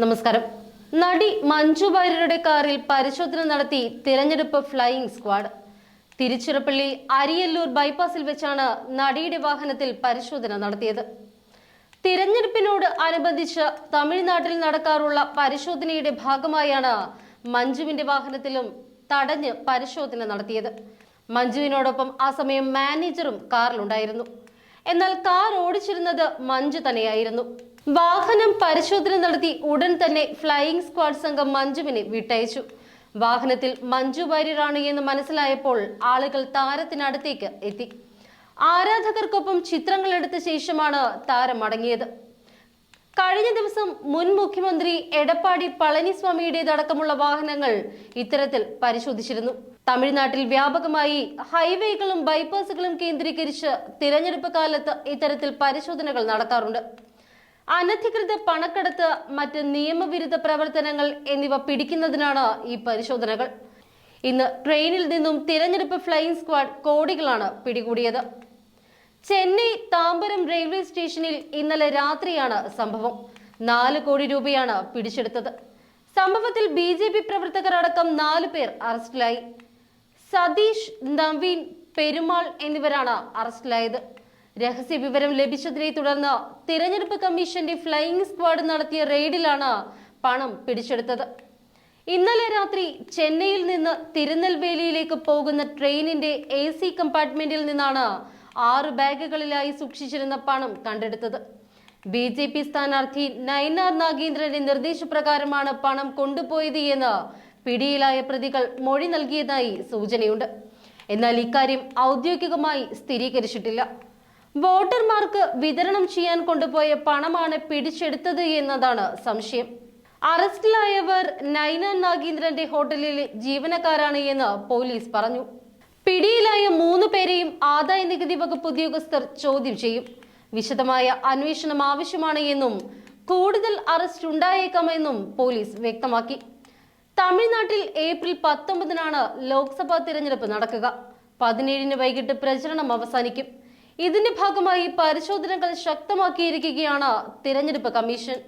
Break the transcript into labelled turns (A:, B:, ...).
A: നമസ്കാരം. നടി മഞ്ജു വാര്യരുടെ കാറിൽ പരിശോധന നടത്തി തിരഞ്ഞെടുപ്പ് ഫ്ലൈയിംഗ് സ്ക്വാഡ്. തിരുച്ചിറപ്പള്ളി അരിയല്ലൂർ ബൈപ്പാസിൽ വെച്ചാണ് നടിയുടെ വാഹനത്തിൽ പരിശോധന നടത്തിയത്. തിരഞ്ഞെടുപ്പിനോട് അനുബന്ധിച്ച് തമിഴ്നാട്ടിൽ നടക്കാറുള്ള പരിശോധനയുടെ ഭാഗമായാണ് മഞ്ജുവിന്റെ വാഹനത്തിലും തടഞ്ഞ് പരിശോധന നടത്തിയത്. മഞ്ജുവിനോടൊപ്പം ആ സമയം മാനേജറും കാറിലുണ്ടായിരുന്നു. എന്നാൽ കാർ ഓടിച്ചിരുന്നത് മഞ്ജു തന്നെയായിരുന്നു. വാഹനം പരിശോധന നടത്തി ഉടൻ തന്നെ ഫ്ലൈയിംഗ് സ്ക്വാഡ് സംഘം മഞ്ജുവിനെ വിട്ടയച്ചു. വാഹനത്തിൽ മഞ്ജു വാര്യരാണ് എന്ന് മനസ്സിലായപ്പോൾ ആളുകൾ താരത്തിനടുത്തേക്ക് എത്തി. ആരാധകർക്കൊപ്പം ചിത്രങ്ങൾ എടുത്ത ശേഷമാണ് താരം മടങ്ങിയത് കഴിഞ്ഞ ദിവസം മുൻ മുഖ്യമന്ത്രി എടപ്പാടി പളനിസ്വാമിയുടേതടക്കമുള്ള വാഹനങ്ങൾ ഇത്തരത്തിൽ പരിശോധിച്ചിരുന്നു. തമിഴ്നാട്ടിൽ വ്യാപകമായി ഹൈവേകളും ബൈപ്പാസുകളും കേന്ദ്രീകരിച്ച് തിരഞ്ഞെടുപ്പ് കാലത്ത് ഇത്തരത്തിൽ പരിശോധനകൾ നടക്കാറുണ്ട് അനധികൃത പണക്കടത്ത് മറ്റ് നിയമവിരുദ്ധ പ്രവർത്തനങ്ങൾ എന്നിവ പിടിക്കുന്നതിനാണ് ഈ പരിശോധനകൾ. ഇന്ന് ട്രെയിനിൽ നിന്നും തിരഞ്ഞെടുപ്പ് ഫ്ലൈയിങ് സ്ക്വാഡ് കോടികളാണ് പിടികൂടിയത്. ചെന്നൈ താമ്പരം റെയിൽവേ സ്റ്റേഷനിൽ ഇന്നലെ രാത്രിയാണ് സംഭവം. നാല് കോടി രൂപയാണ് പിടിച്ചെടുത്തത്. സംഭവത്തിൽ ബി ജെ പി പ്രവർത്തകർ അടക്കം നാലു പേർ അറസ്റ്റിലായി. സതീഷ് നവീൻ പെരുമാൾ എന്നിവരാണ് അറസ്റ്റിലായത്. രഹസ്യ വിവരം ലഭിച്ചതിനെ തുടർന്ന് തിരഞ്ഞെടുപ്പ് കമ്മീഷന്റെ ഫ്ലൈയിംഗ് സ്ക്വാഡ് നടത്തിയ റെയ്ഡിലാണ് പണം പിടിച്ചെടുത്തത്. ഇന്നലെ രാത്രി ചെന്നൈയിൽ നിന്ന് തിരുനെൽവേലിയിലേക്ക് പോകുന്ന ട്രെയിനിന്റെ എ സി കമ്പാർട്ട്മെന്റിൽ നിന്നാണ് ആറ് ബാഗുകളിലായി സൂക്ഷിച്ചിരുന്ന പണം കണ്ടെടുത്തത്. ബി ജെ പി സ്ഥാനാർത്ഥി നയനാർ നാഗേന്ദ്രന്റെ നിർദ്ദേശപ്രകാരമാണ് പണം കൊണ്ടുപോയത് എന്ന് പിടിയിലായ പ്രതികൾ മൊഴി നൽകിയതായി സൂചനയുണ്ട്. എന്നാൽ ഇക്കാര്യം ഔദ്യോഗികമായി സ്ഥിരീകരിച്ചിട്ടില്ല. വോട്ടർമാർക്ക് വിതരണം ചെയ്യാൻ കൊണ്ടുപോയ പണമാണ് പിടിച്ചെടുത്തത് എന്നതാണ് സംശയം. അറസ്റ്റിലായവർ നൈന നാഗേന്ദ്രന്റെ ഹോട്ടലിലെ ജീവനക്കാരാണ് എന്ന് പോലീസ് പറഞ്ഞു. പിടിയിലായ മൂന്ന് പേരെയും ആദായ നികുതി വകുപ്പ് ഉദ്യോഗസ്ഥർ ചോദ്യം ചെയ്യും. വിശദമായ അന്വേഷണം ആവശ്യമാണ് എന്നും കൂടുതൽ അറസ്റ്റ് ഉണ്ടായേക്കാമെന്നും പോലീസ് വ്യക്തമാക്കി. തമിഴ്നാട്ടിൽ ഏപ്രിൽ പത്തൊമ്പതിനാണ് ലോക്സഭാ തിരഞ്ഞെടുപ്പ് നടക്കുക. പതിനേഴിന് വൈകിട്ട് പ്രചരണം അവസാനിക്കും. ഇതിന്റെ ഭാഗമായി പരിശോധനകൾ ശക്തമാക്കിയിരിക്കുകയാണ് തിരഞ്ഞെടുപ്പ് കമ്മീഷൻ.